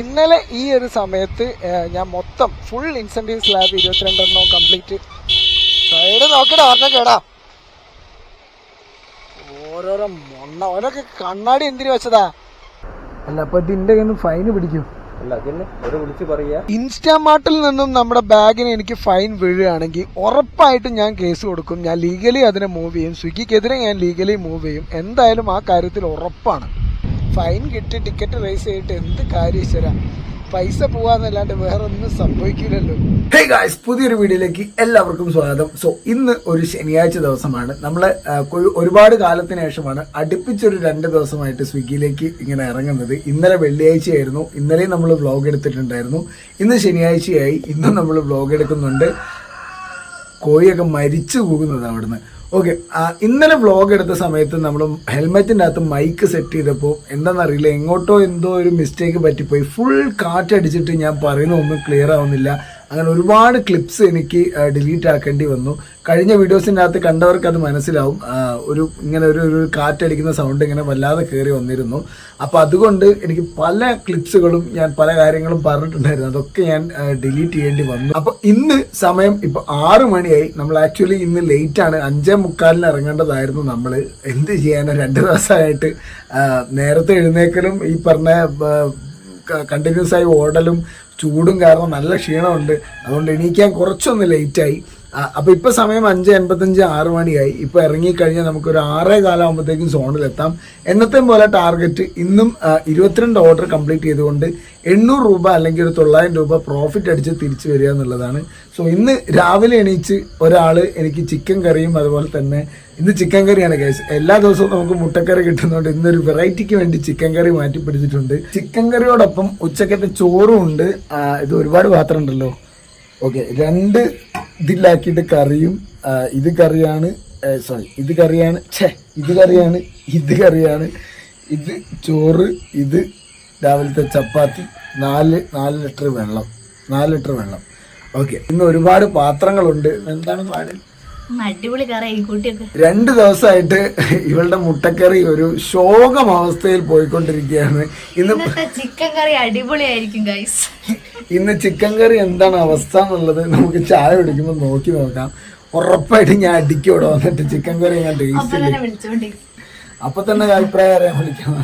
ഇന്നലെ ഈ ഒരു സമയത്ത് ഞാൻ മൊത്തം ഫുൾ ഇൻസെന്റീവ് സ്ലാബ് ഇരുപത്തിരണ്ടെണ്ണോ കംപ്ലീറ്റ് സൈഡ് നോക്കടാ ഓർമ്മ കേടാ. ഓരോരോ മൊണ്ണ ഓരൊക്കെ കണ്ണാടി എന്തിരി വെച്ചതാ? അല്ല അപ്പൊ ഇതിന്റെ കയ്യിൽ ഫൈൻ പിടിക്കും. അല്ല അതിന് ഒരു വിളിച്ച് പറയാ ഇൻസ്റ്റാമാർട്ടിൽ നിന്നും നമ്മുടെ ബാഗിന് എനിക്ക് ഫൈൻ വീഴുകയാണെങ്കിൽ ഉറപ്പായിട്ടും ഞാൻ കേസ് കൊടുക്കും. ഞാൻ ലീഗലി അതിനെ മൂവ് ചെയ്യും. സ്വിഗ്ഗിക്കെതിരെ ഞാൻ ലീഗലി മൂവ് ചെയ്യും. എന്തായാലും ആ കാര്യത്തിൽ ഉറപ്പാണ്. ഫൈൻ കിട്ടി ടിക്കറ്റ് റേസ് ചെയ്തിട്ട് എന്ത് കാര്യം ഈശ്വരാ? പൈസ പോവാന്നല്ലാണ്ട് വേറെ ഒന്നും സംഭവിക്കില്ലല്ലോ ഹേ ഗായ്സ് പുതിയൊരു വീഡിയോയിലേക്ക് എല്ലാവർക്കും സ്വാഗതം. സോ ഇന്ന് ഒരു ശനിയാഴ്ച ദിവസമാണ്. നമ്മൾ ഒരുപാട് കാലത്തിന് ശേഷമാണ് അടുപ്പിച്ചൊരു രണ്ട് ദിവസമായിട്ട് സ്വിഗ്ഗിയിലേക്ക് ഇങ്ങനെ ഇറങ്ങുന്നത്. ഇന്നലെ വെള്ളിയാഴ്ചയായിരുന്നു. ഇന്നലെയും നമ്മൾ വ്ലോഗ് എടുത്തിട്ടുണ്ടായിരുന്നു. ഇന്ന് ശനിയാഴ്ചയായി. ഇന്നും നമ്മൾ വ്ലോഗ് എടുക്കുന്നുണ്ട്. കോഴിയൊക്കെ മരിച്ചു പോകുന്നത് അവിടുന്ന്. ഓക്കെ ഇന്നലെ വ്ളോഗ് എടുത്ത സമയത്ത് നമ്മൾ ഹെൽമെറ്റിന്റെ അകത്ത് മൈക്ക് സെറ്റ് ചെയ്തപ്പോൾ എന്താണെന്നറിയില്ല എങ്ങോട്ടോ എന്തോ ഒരു മിസ്റ്റേക്ക് പറ്റിപ്പോയി. ഫുൾ കാറ്റടിച്ചിട്ട് ഞാൻ പറയുന്ന ഒന്നും ക്ലിയർ ആവുന്നില്ല. അങ്ങനെ ഒരുപാട് ക്ലിപ്സ് എനിക്ക് ഡിലീറ്റ് ആക്കേണ്ടി വന്നു. കഴിഞ്ഞ വീഡിയോസിന്റെ അകത്ത് കണ്ടവർക്ക് അത് മനസ്സിലാവും. ഒരു ഇങ്ങനെ ഒരു ഒരു കാറ്റടിക്കുന്ന സൗണ്ട് ഇങ്ങനെ വല്ലാതെ കയറി വന്നിരുന്നു. അപ്പോൾ അതുകൊണ്ട് എനിക്ക് പല ക്ലിപ്സുകളും ഞാൻ പല കാര്യങ്ങളും പറഞ്ഞിട്ടുണ്ടായിരുന്നു. അതൊക്കെ ഞാൻ ഡിലീറ്റ് ചെയ്യേണ്ടി വന്നു. അപ്പോൾ ഇന്ന് സമയം ഇപ്പോൾ ആറ് മണിയായി. നമ്മൾ ആക്ച്വലി ഇന്ന് ലേറ്റാണ് അഞ്ചേ മുക്കാലിന് ഇറങ്ങേണ്ടതായിരുന്നു നമ്മൾ എന്ത് ചെയ്യാനോ രണ്ട് ദിവസമായിട്ട് നേരത്തെ എഴുന്നേക്കലും ഈ പറഞ്ഞ കണ്ടിന്യൂസ് ആയി ഓടലും ചൂടും കാരണം നല്ല ക്ഷീണമുണ്ട്. അതുകൊണ്ട് എണീക്കാൻ കുറച്ചൊന്ന് ലേറ്റായി അപ്പൊ ഇപ്പൊ സമയം അഞ്ച് എൺപത്തഞ്ച് ആറ് മണിയായി. ഇപ്പൊ ഇറങ്ങിക്കഴിഞ്ഞാൽ നമുക്കൊരു ആറേ സോണിൽ സോണിലെത്താം എന്നത്തെയും പോലെ ടാർഗറ്റ് ഇന്നും ഇരുപത്തിരണ്ട് ഓർഡർ കംപ്ലീറ്റ് ചെയ്തുകൊണ്ട് എണ്ണൂറ് രൂപ അല്ലെങ്കിൽ ഒരു തൊള്ളായിരം രൂപ പ്രോഫിറ്റ് അടിച്ച് തിരിച്ചു വരിക എന്നുള്ളതാണ്. സോ ഇന്ന് രാവിലെ എണീച്ച് ഒരാൾ എനിക്ക് ചിക്കൻ കറിയും അതുപോലെ തന്നെ ഇന്ന് ചിക്കൻ കറിയാണ് കേസ് എല്ലാ ദിവസവും നമുക്ക് മുട്ടക്കറി കിട്ടുന്നതുകൊണ്ട് ഇന്നൊരു വെറൈറ്റിക്ക് വേണ്ടി ചിക്കൻ കറി മാറ്റി പിടിച്ചിട്ടുണ്ട് ചിക്കൻ കറിയോടൊപ്പം ഉച്ചക്കത്തെ ചോറും ഉണ്ട്. ഇത് ഒരുപാട് പാത്രം ഉണ്ടല്ലോ. ഓക്കെ രണ്ട് ഇതിലാക്കിയിട്ട് കറിയും ഇത് കറിയാണ് സോറി ഇത് കറിയാണ് ഛേ ഇത് കറിയാണ് ഇത് കറിയാണ് ഇത് ചോറ് ഇത് രാവിലത്തെ ചപ്പാത്തി നാല് നാല് ലിറ്റർ വെള്ളം നാല് ലിറ്റർ വെള്ളം. ഓക്കെ ഇന്ന് ഒരുപാട് പാത്രങ്ങളുണ്ട്. എന്താണ് പാട് അടിപൊളി കറി കൂട്ടിയൊക്കെ. രണ്ട് ദിവസമായിട്ട് ഇവളുടെ മുട്ടക്കറി ഒരു ശോകം അവസ്ഥയിൽ പോയിക്കൊണ്ടിരിക്കുകയാണ്. ഇന്ന് ചിക്കൻ കറി അടിപൊളിയായിരിക്കും ഗൈസ് ഇന്ന് ചിക്കൻ കറി എന്താണ് അവസ്ഥ എന്നുള്ളത് നമുക്ക് ചായ കുടിക്കുമ്പോൾ നോക്കി നോക്കാം. ഉറപ്പായിട്ട് ഞാൻ അടിക്കോടെ വന്നിട്ട് ചിക്കൻ കറി ഞാൻ ടേസ്റ്റ് അപ്പൊ തന്നെ അഭിപ്രായം അറിയാൻ വിളിക്കാം.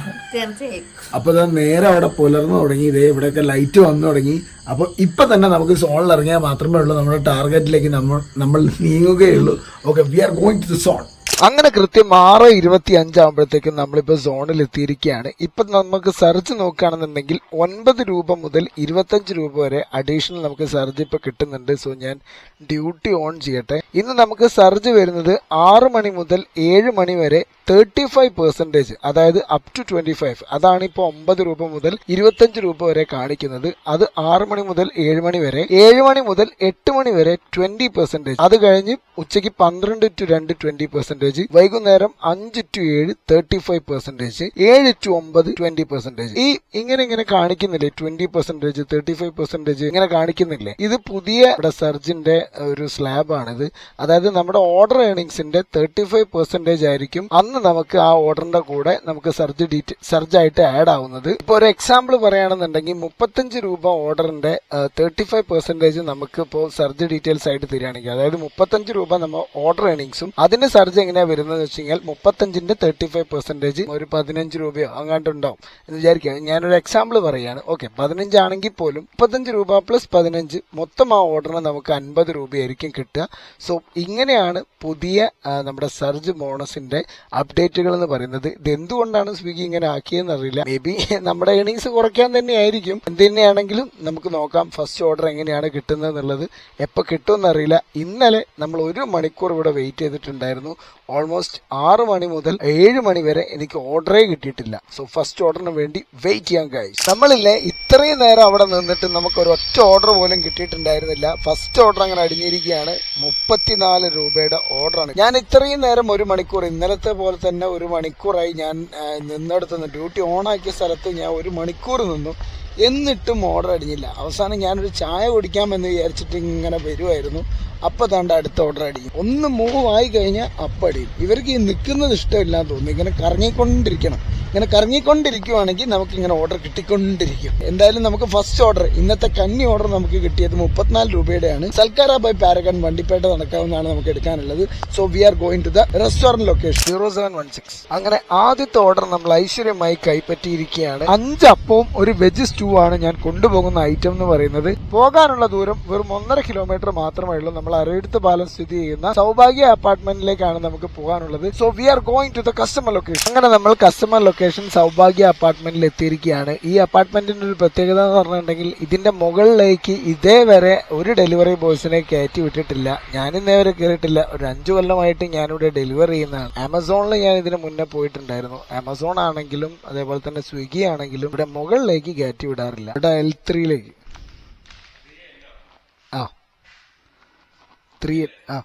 അപ്പൊ തന്നെ നേരെ അവിടെ പുലർന്നു തുടങ്ങി ഇതേ ഇവിടെയൊക്കെ ലൈറ്റ് വന്നു തുടങ്ങി. അപ്പൊ ഇപ്പൊ തന്നെ നമുക്ക് സോണിൽ ഇറങ്ങിയാൽ മാത്രമേ ഉള്ളൂ. നമ്മുടെ ടാർഗറ്റിലേക്ക് നമ്മൾ നമ്മൾ നീങ്ങുകയുള്ളൂ okay we are going to the zone അങ്ങനെ കൃത്യം ആറ് ഇരുപത്തി അഞ്ചാകുമ്പോഴത്തേക്കും നമ്മളിപ്പോൾ സോണിൽ എത്തിയിരിക്കുകയാണ്. ഇപ്പം നമുക്ക് സർജ് നോക്കുകയാണെന്നുണ്ടെങ്കിൽ ഒൻപത് രൂപ മുതൽ ഇരുപത്തഞ്ച് രൂപ വരെ അഡീഷണൽ നമുക്ക് സർജ് ഇപ്പോൾ കിട്ടുന്നുണ്ട്. സോ ഞാൻ ഡ്യൂട്ടി ഓൺ ചെയ്യട്ടെ. ഇന്ന് നമുക്ക് സർജ് വരുന്നത് ആറ് മണി മുതൽ ഏഴ് മണി വരെ തേർട്ടി ഫൈവ് പെർസെന്റേജ് അതായത് അപ് ടു ട്വന്റി ഫൈവ് അതാണ് ഇപ്പോൾ ഒമ്പത് രൂപ മുതൽ ഇരുപത്തഞ്ച് രൂപ വരെ കാണിക്കുന്നത്. അത് ആറ് മണി മുതൽ ഏഴ് മണി വരെ ഏഴ് മണി മുതൽ എട്ട് മണി വരെ ട്വന്റി പെർസെന്റേജ് അത് കഴിഞ്ഞ് ഉച്ചയ്ക്ക് പന്ത്രണ്ട് ടു രണ്ട് ട്വന്റി പെർസെന്റേജ് വൈകുന്നേരം അഞ്ച് ടു ഏഴ് തേർട്ടി ഫൈവ് പെർസെന്റേജ് ഏഴ് ടു ഒമ്പത് ട്വന്റി പെർസെന്റേജ് ഈ ഇങ്ങനെ ഇങ്ങനെ കാണിക്കുന്നില്ലേ? Twenty percentage thirty five percentage ഇങ്ങനെ കാണിക്കുന്നില്ലേ? ഇത് പുതിയ ഇവിടെ സർജിന്റെ ഒരു സ്ലാബാണിത് അതായത് നമ്മുടെ ഓർഡർ ഏണിങ്സിന്റെ തേർട്ടി ഫൈവ് പെർസെന്റേജ് ആയിരിക്കും. അന്ന് നമുക്ക് ആ ഓർഡറിന്റെ കൂടെ നമുക്ക് സർജ് ഡീറ്റ് സർജ് ആയിട്ട് ആഡ് ആവുന്നത്. ഇപ്പൊ ഒരു എക്സാമ്പിൾ പറയുകയാണെന്നുണ്ടെങ്കിൽ മുപ്പത്തഞ്ച് രൂപ ഓർഡറിന്റെ തേർട്ടി ഫൈവ് പെർസെന്റേജ് നമുക്ക് ഇപ്പോൾ സർജ് ഡീറ്റെയിൽസ് ആയിട്ട് തരികയാണെങ്കിൽ അതായത് മുപ്പത്തഞ്ച് രൂപ നമ്മൾ ഓർഡർ ഏണിങ്സും അതിന്റെ സർജ് എങ്ങനെയാണ് വരുന്നത് വെച്ച് കഴിഞ്ഞാൽ മുപ്പത്തഞ്ചിന്റെ തേർട്ടി ഫൈവ് പെർസെന്റേജ് ഒരു പതിനഞ്ച് രൂപയോ അങ്ങാണ്ട് ഉണ്ടാവും എന്ന് വിചാരിക്കുക. ഞാനൊരു എക്സാമ്പിൾ പറയുകയാണ്. ഓക്കെ പതിനഞ്ചാണെങ്കിൽ പോലും മുപ്പത്തഞ്ച് രൂപ പ്ലസ് പതിനഞ്ച് മൊത്തം ആ ഓർഡറിന് നമുക്ക് അൻപത് രൂപയായിരിക്കും കിട്ടുക. സോ ഇങ്ങനെയാണ് പുതിയ നമ്മുടെ സർജ് ബോണസിന്റെ അപ്ഡേറ്റുകൾ എന്ന് പറയുന്നത് ഇത് എന്തുകൊണ്ടാണ് സ്വിഗ്ഗി ഇങ്ങനെ ആക്കിയെന്ന് അറിയില്ല. മേ ബി നമ്മുടെ ഏണിങ്സ് കുറയ്ക്കാൻ തന്നെയായിരിക്കും. എന്ത് തന്നെയാണെങ്കിലും നമുക്ക് നോക്കാം ഫസ്റ്റ് ഓർഡർ എങ്ങനെയാണ് കിട്ടുന്നത് എന്നുള്ളത് എപ്പോൾ കിട്ടുമെന്ന് അറിയില്ല. ഇന്നലെ നമ്മൾ ഒരു മണിക്കൂർ ഇവിടെ വെയിറ്റ് ചെയ്തിട്ടുണ്ടായിരുന്നു. ഓൾമോസ്റ്റ് ആറ് മണി മുതൽ ഏഴ് മണി വരെ എനിക്ക് ഓർഡറേ കിട്ടിയിട്ടില്ല. സോ ഫസ്റ്റ് ഓർഡറിന് വേണ്ടി വെയിറ്റ് ചെയ്യാൻ കഴിയും നമ്മളില്ലേ ഇത്രയും നേരം അവിടെ നിന്നിട്ട് നമുക്ക് ഒരു ഒറ്റ ഓർഡർ പോലും കിട്ടിയിട്ടുണ്ടായിരുന്നില്ല. ഫസ്റ്റ് ഓർഡർ അങ്ങനെ അടിഞ്ഞിരിക്കുകയാണ്. മുപ്പത്തിനാല് രൂപയുടെ ഓർഡറാണ് ഞാൻ ഇത്രയും നേരം ഒരു മണിക്കൂർ ഇന്നലത്തെ പോലെ തന്നെ ഒരു മണിക്കൂറായി ഞാൻ നിന്നെടുത്ത് നിന്നിടത്ത് നിന്ന് ഡ്യൂട്ടി ഓണാക്കിയ സ്ഥലത്ത് ഞാൻ ഒരു മണിക്കൂർ നിന്നു. എന്നിട്ടും ഓർഡർ അടിഞ്ഞില്ല. അവസാനം ഞാനൊരു ചായ കുടിക്കാമെന്ന് വിചാരിച്ചിട്ട് ഇങ്ങനെ വരുമായിരുന്നു അപ്പൊ താണ്ട അടുത്ത ഓർഡർ അടിക്കും. ഒന്ന് മൂവ് ആയി കഴിഞ്ഞാൽ അപ്പടിയും ഇവർക്ക് ഈ നിൽക്കുന്നത് ഇഷ്ടമില്ലാന്ന് തോന്നുന്നു. ഇങ്ങനെ കറങ്ങിക്കൊണ്ടിരിക്കണം. ഇങ്ങനെ കറങ്ങിക്കൊണ്ടിരിക്കുവാണെങ്കിൽ നമുക്ക് ഇങ്ങനെ ഓർഡർ കിട്ടിക്കൊണ്ടിരിക്കും. എന്തായാലും നമുക്ക് ഫസ്റ്റ് ഓർഡർ ഇന്നത്തെ കന്നി ഓർഡർ നമുക്ക് കിട്ടിയത് മുപ്പത്തിനാല് രൂപയുടെയാണ്. സൽക്കാര ബൈ പാരഗൺ വണ്ടിപ്പേട്ട നടക്കാവുന്നതാണ് നമുക്ക് എടുക്കാനുള്ളത്. So we are going to the restaurant location zero seven one six അങ്ങനെ ആദ്യത്തെ ഓർഡർ നമ്മൾ ഐശ്വര്യമായി കൈപ്പറ്റിയിരിക്കുകയാണ്. അഞ്ച് അപ്പവും ഒരു വെജ് സ്റ്റൂ ആണ് ഞാൻ കൊണ്ടുപോകുന്ന ഐറ്റം എന്ന് പറയുന്നത്. പോകാനുള്ള ദൂരം വെറും ഒന്നര കിലോമീറ്റർ മാത്രമേ ഉള്ളൂ. നമ്മൾ അരയെടുത്ത് പാലം സ്ഥിതി ചെയ്യുന്ന സൗഭാഗ്യ അപ്പാർട്ട്മെന്റിലേക്കാണ് നമുക്ക് പോകാനുള്ളത്. So we are going to the customer location അങ്ങനെ നമ്മൾ കസ്റ്റമർ ലൊക്കേഷൻ സൗഭാഗ്യ അപ്പാർട്ട്മെന്റിൽ എത്തിയിരിക്കുകയാണ്. ഈ അപ്പാർട്ട്മെന്റിന്റെ ഒരു പ്രത്യേകത എന്ന് പറഞ്ഞിട്ടുണ്ടെങ്കിൽ ഇതിന്റെ മുകളിലേക്ക് ഇതേവരെ ഒരു ഡെലിവറി ബോയ്സിനെ കയറ്റി വിട്ടിട്ടില്ല. ഞാൻ ഇന്നേവരെ കയറിയിട്ടില്ല ഒരു അഞ്ചു കൊല്ലമായിട്ട് ഞാനിവിടെ ഡെലിവറി ചെയ്യുന്നതാണ്. ആമസോണിൽ ഞാൻ ഇതിന് മുന്നേ പോയിട്ടുണ്ടായിരുന്നു. ആമസോൺ ആണെങ്കിലും അതേപോലെ തന്നെ സ്വിഗ്ഗി ആണെങ്കിലും ഇവിടെ മുകളിലേക്ക് കയറ്റി വിടാറില്ല. ഇവിടെ എൽ ത്രീയിലേക്ക് ആ ത്രീ ആ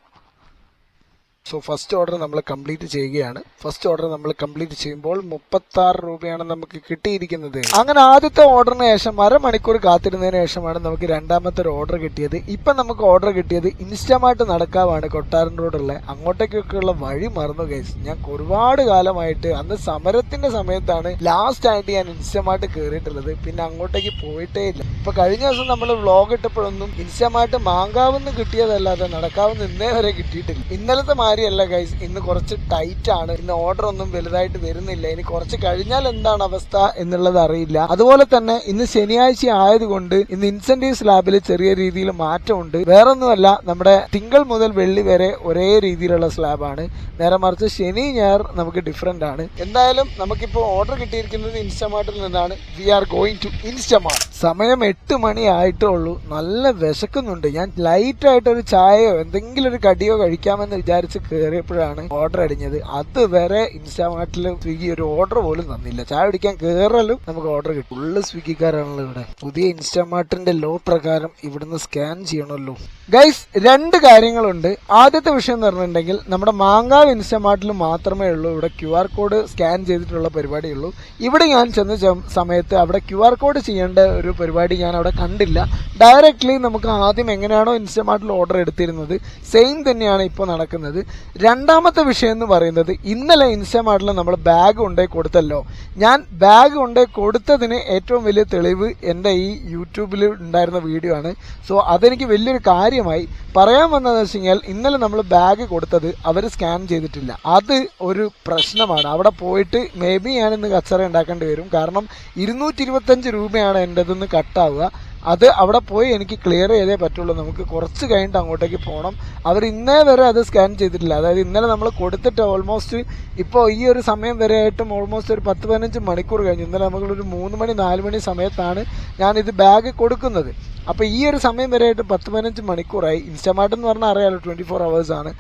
സോ ഫസ്റ്റ് ഓർഡർ നമ്മൾ കംപ്ലീറ്റ് ചെയ്യുകയാണ്. ഫസ്റ്റ് ഓർഡർ നമ്മൾ കംപ്ലീറ്റ് ചെയ്യുമ്പോൾ മുപ്പത്തി ആറ് രൂപയാണ് നമുക്ക് കിട്ടിയിരിക്കുന്നത്. അങ്ങനെ ആദ്യത്തെ ഓർഡറിന് ശേഷം അരമണിക്കൂർ കാത്തിരുന്നതിന് ശേഷമാണ് നമുക്ക് രണ്ടാമത്തെ ഒരു ഓർഡർ കിട്ടിയത്. ഇപ്പൊ നമുക്ക് ഓർഡർ കിട്ടിയത് ഇൻസ്റ്റമായിട്ട് നടക്കാവാണ് കൊട്ടാരൻ റോഡുള്ള അങ്ങോട്ടേക്കൊക്കെയുള്ള വഴി മറന്നു കേസ് ഞാൻ ഒരുപാട് കാലമായിട്ട് അന്ന് സമരത്തിന്റെ സമയത്താണ് ലാസ്റ്റ് ആയിട്ട് ഞാൻ ഇൻസ്റ്റമായിട്ട് കയറിയിട്ടുള്ളത് പിന്നെ അങ്ങോട്ടേക്ക് പോയിട്ടേ ഇല്ല. ഇപ്പൊ കഴിഞ്ഞ ദിവസം നമ്മൾ വ്ലോഗ് ഇട്ടപ്പോഴൊന്നും ഇൻസ്റ്റമായിട്ട് മാങ്കാവെന്ന് കിട്ടിയതല്ലാതെ നടക്കാവുന്ന ഇന്നേ വരെ കിട്ടിയിട്ടില്ല. ഇന്നലത്തെ മാതിരിയല്ല ഗൈസ് ഇന്ന് കുറച്ച് ടൈറ്റ് ആണ്. ഇന്ന് ഓർഡർ ഒന്നും വലുതായിട്ട് വരുന്നില്ല. ഇനി കുറച്ച് കഴിഞ്ഞാൽ എന്താണ് അവസ്ഥ എന്നുള്ളത് അറിയില്ല. അതുപോലെ തന്നെ ഇന്ന് ശനിയാഴ്ച ആയതുകൊണ്ട് ഇന്ന് ഇൻസെന്റീവ് സ്ലാബിൽ ചെറിയ രീതിയിൽ മാറ്റമുണ്ട്. വേറൊന്നുമല്ല നമ്മുടെ തിങ്കൾ മുതൽ വെള്ളി വരെ ഒരേ രീതിയിലുള്ള സ്ലാബാണ് നേരെ മറിച്ച് ശനി ഞായർ നമുക്ക് ഡിഫറെന്റ് ആണ്. എന്തായാലും നമുക്കിപ്പോൾ ഓർഡർ കിട്ടിയിരിക്കുന്നത് ഇൻസ്റ്റമാർട്ടിൽ നിന്നാണ്. We are going to Instamart സമയം എട്ട് മണി ആയിട്ടേ ഉള്ളൂ. നല്ല വിശക്കുന്നുണ്ട്. ഞാൻ ലൈറ്റ് ആയിട്ട് ഒരു ചായയോ എന്തെങ്കിലും ഒരു കടിയോ കഴിക്കാമെന്ന് വിചാരിച്ച് കയറിയപ്പോഴാണ് ഓർഡർ അടിഞ്ഞത്. അതുവരെ ഇൻസ്റ്റാമാർട്ടിൽ സ്വിഗ്ഗി ഒരു ഓർഡർ പോലും തന്നില്ല. ചായ കുടിക്കാൻ കയറലും നമുക്ക് ഓർഡർ കിട്ടും. ഫുള്ള് സ്വിഗ്ഗിക്കാരാണല്ലോ ഇവിടെ. പുതിയ ഇൻസ്റ്റാമാർട്ടിന്റെ ലോ പ്രകാരം ഇവിടുന്ന് സ്കാൻ ചെയ്യണമല്ലോ. ഗൈസ് രണ്ട് കാര്യങ്ങളുണ്ട്. ആദ്യത്തെ വിഷയം എന്ന് പറഞ്ഞിട്ടുണ്ടെങ്കിൽ നമ്മുടെ മാങ്കാവ് ഇൻസ്റ്റാമാർട്ടിൽ മാത്രമേ ഉള്ളൂ. ഇവിടെ ക്യു ആർ കോഡ് സ്കാൻ ചെയ്തിട്ടുള്ള പരിപാടിയുള്ളൂ ഇവിടെ ഞാൻ ചെന്ന സമയത്ത് അവിടെ ക്യു ആർ കോഡ് ചെയ്യേണ്ട ഒരു പരിപാടി ഞാൻ അവിടെ കണ്ടില്ല. ഡയറക്റ്റ്ലി നമുക്ക് ആദ്യം എങ്ങനെയാണോ ഇൻസ്റ്റാമാർട്ടിൽ ഓർഡർ എടുത്തിരുന്നത്. സെയിം തന്നെയാണ് ഇപ്പോൾ നടക്കുന്നത്. രണ്ടാമത്തെ വിഷയം എന്ന് പറയുന്നത് ഇന്നലെ ഇൻസ്റ്റമാർട്ടിൽ നമ്മൾ ബാഗ് കൊണ്ടേ കൊടുത്തല്ലോ. ഞാൻ ബാഗ് കൊണ്ടേ കൊടുത്തതിന് ഏറ്റവും വലിയ തെളിവ് എന്റെ ഈ യൂട്യൂബിൽ ഉണ്ടായിരുന്ന വീഡിയോ ആണ്. സോ അതെനിക്ക് വലിയൊരു കാര്യമായി. പറയാൻ വന്നതെന്ന് വെച്ച് കഴിഞ്ഞാൽ ഇന്നലെ നമ്മൾ ബാഗ് കൊടുത്തത് അവർ സ്കാൻ ചെയ്തിട്ടില്ല. അത് ഒരു പ്രശ്നമാണ്. അവിടെ പോയിട്ട് മേ ബി ഞാനിന്ന് കച്ചറ ഉണ്ടാക്കേണ്ടി വരും. കാരണം ഇരുന്നൂറ്റി ഇരുപത്തഞ്ച് രൂപയാണ് എന്റെതെന്ന് കട്ടാവുക അത് അവിടെ പോയി എനിക്ക് ക്ലിയർ ചെയ്തേ പറ്റുള്ളൂ. നമുക്ക് കുറച്ച് കഴിഞ്ഞിട്ട് അങ്ങോട്ടേക്ക് പോകണം അവർ ഇന്നേ വരെ അത് സ്കാൻ ചെയ്തിട്ടില്ല. അതായത് ഇന്നലെ നമ്മൾ കൊടുത്തിട്ട് ഓൾമോസ്റ്റ് ഇപ്പോൾ ഈ ഒരു സമയം വരെ ആയിട്ടും ഓൾമോസ്റ്റ് ഒരു പത്ത് പതിനഞ്ച് മണിക്കൂർ കഴിഞ്ഞു. ഇന്നലെ നമ്മളൊരു മൂന്ന് മണി നാല് മണി സമയത്താണ് ഞാൻ ഇത് ബാഗ് കൊടുക്കുന്നത്. അപ്പോൾ ഈ ഒരു സമയം വരെയായിട്ട് പത്ത് പതിനഞ്ച് മണിക്കൂറായി. ഇൻസ്റ്റമാർട്ട് എന്ന് പറഞ്ഞാൽ അറിയാലോ ട്വന്റി ഫോർ ആണ്.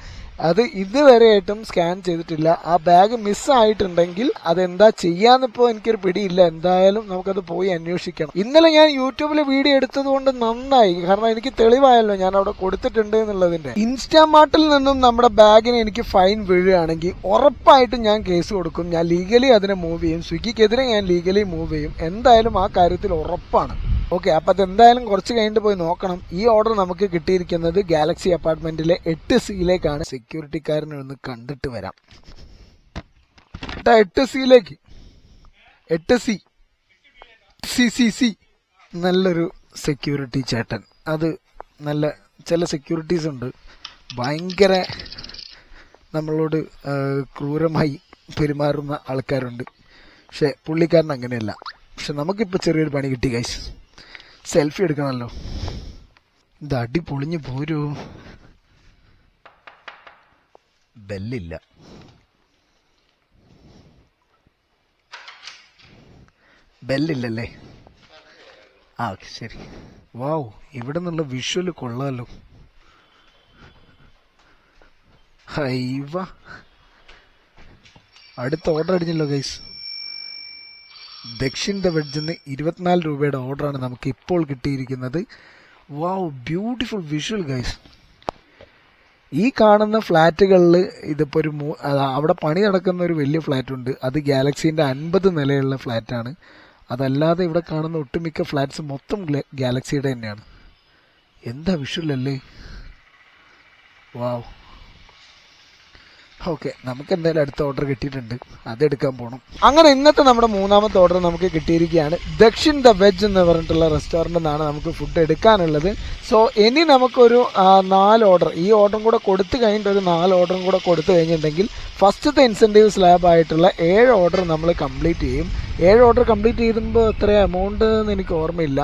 അത് ഇതുവരെയായിട്ടും സ്കാൻ ചെയ്തിട്ടില്ല. ആ ബാഗ് മിസ്സായിട്ടുണ്ടെങ്കിൽ അതെന്താ ചെയ്യാന്നിപ്പോൾ എനിക്കൊരു പിടിയില്ല. എന്തായാലും നമുക്കത് പോയി അന്വേഷിക്കണം. ഇന്നലെ ഞാൻ യൂട്യൂബിൽ വീഡിയോ എടുത്തത് കൊണ്ട് നന്നായി. കാരണം എനിക്ക് തെളിവായല്ലോ ഞാൻ അവിടെ കൊടുത്തിട്ടുണ്ട് എന്നുള്ളതിന്റെ. ഇൻസ്റ്റാമാർട്ടിൽ നിന്നും നമ്മുടെ ബാഗിന് എനിക്ക് ഫൈൻ വീഴുകയാണെങ്കിൽ ഉറപ്പായിട്ടും ഞാൻ കേസ് കൊടുക്കും. ഞാൻ ലീഗലി അതിനെ മൂവ് ചെയ്യും. സ്വിഗ്ഗിക്കെതിരെ ഞാൻ ലീഗലി മൂവ് ചെയ്യും. എന്തായാലും ആ കാര്യത്തിൽ ഉറപ്പാണ്. ഓക്കെ അപ്പൊ അതെന്തായാലും കുറച്ച് കഴിഞ്ഞിട്ട് പോയി നോക്കണം. ഈ ഓർഡർ നമുക്ക് കിട്ടിയിരിക്കുന്നത് ഗാലക്സി അപ്പാർട്ട്മെന്റിലെ എട്ട് സിയിലേക്കാണ് സെക്യൂരിറ്റിക്കാരനെ ഒന്ന് കണ്ടിട്ട് വരാം. എട്ട് സിയിലേക്ക് എട്ട് സി സി സി സി നല്ലൊരു സെക്യൂരിറ്റി ചേട്ടൻ. അത് നല്ല ചില സെക്യൂരിറ്റീസ് ഉണ്ട്. ഭയങ്കര നമ്മളോട് ക്രൂരമായി പെരുമാറുന്ന ആൾക്കാരുണ്ട്. പക്ഷെ പുള്ളിക്കാരൻ അങ്ങനെയല്ല. പക്ഷെ നമുക്കിപ്പോൾ ചെറിയൊരു പണി കിട്ടി ഗൈസ് സെൽഫി എടുക്കണമല്ലോ. ഇത് അടി പൊളിഞ്ഞു പോരൂ. ബെല്ലില്ല. ബെല്ലില്ലല്ലേ? ആ ഓക്കെ ശരി. വാവ് ഇവിടെ നിന്നുള്ള വിഷ്വൽ കൊള്ളാമല്ലോ ഹൈവ. അടുത്ത ഓർഡർ അടിഞ്ഞല്ലോ ഗൈസ് ദക്ഷിൺ ദ വെഡ്ജിന്ന് ഇരുപത്തിനാല് രൂപയുടെ ഓർഡറാണ് നമുക്ക് ഇപ്പോൾ കിട്ടിയിരിക്കുന്നത്. Wow beautiful visual guys. ഈ കാണുന്ന ഫ്ലാറ്റുകളിൽ ഇതിപ്പോൾ ഒരു മൂ അവിടെ പണി നടക്കുന്ന ഒരു വലിയ ഫ്ലാറ്റ് ഉണ്ട് അത് ഗാലക്സീന്റെ അൻപത് നിലയുള്ള ഫ്ലാറ്റാണ്. അതല്ലാതെ ഇവിടെ കാണുന്ന ഒട്ടുമിക്ക ഫ്ലാറ്റ്സ് മൊത്തം ഗാലക്സിയുടെ തന്നെയാണ്. എന്താ വിഷുവല്ലേ വാവ്. ഓക്കെ നമുക്ക് എന്തായാലും അടുത്ത ഓർഡർ കിട്ടിയിട്ടുണ്ട്. അത് എടുക്കാൻ പോകണം അങ്ങനെ ഇന്നത്തെ നമ്മുടെ മൂന്നാമത്തെ ഓർഡർ നമുക്ക് കിട്ടിയിരിക്കുകയാണ്. ദക്ഷിൺ ദ വെജ് എന്ന് പറഞ്ഞിട്ടുള്ള റെസ്റ്റോറന്റിൽ നിന്നാണ് നമുക്ക് ഫുഡ് എടുക്കാനുള്ളത്. സോ ഇനി നമുക്കൊരു നാല് ഓർഡർ ഈ ഓർഡറും കൂടെ കൊടുത്തു കഴിഞ്ഞിട്ട് ഒരു നാല് ഓർഡറും കൂടെ കൊടുത്തു കഴിഞ്ഞിട്ടുണ്ടെങ്കിൽ ഫസ്റ്റത്തെ ഇൻസെന്റീവ് സ്ലാബ് ആയിട്ടുള്ള ഏഴ് ഓർഡർ നമ്മൾ കംപ്ലീറ്റ് ചെയ്യും. ഏഴ് ഓർഡർ കംപ്ലീറ്റ് ചെയ്യുമ്പോൾ എത്ര എമൗണ്ട് എന്ന് എനിക്ക് ഓർമ്മയില്ല.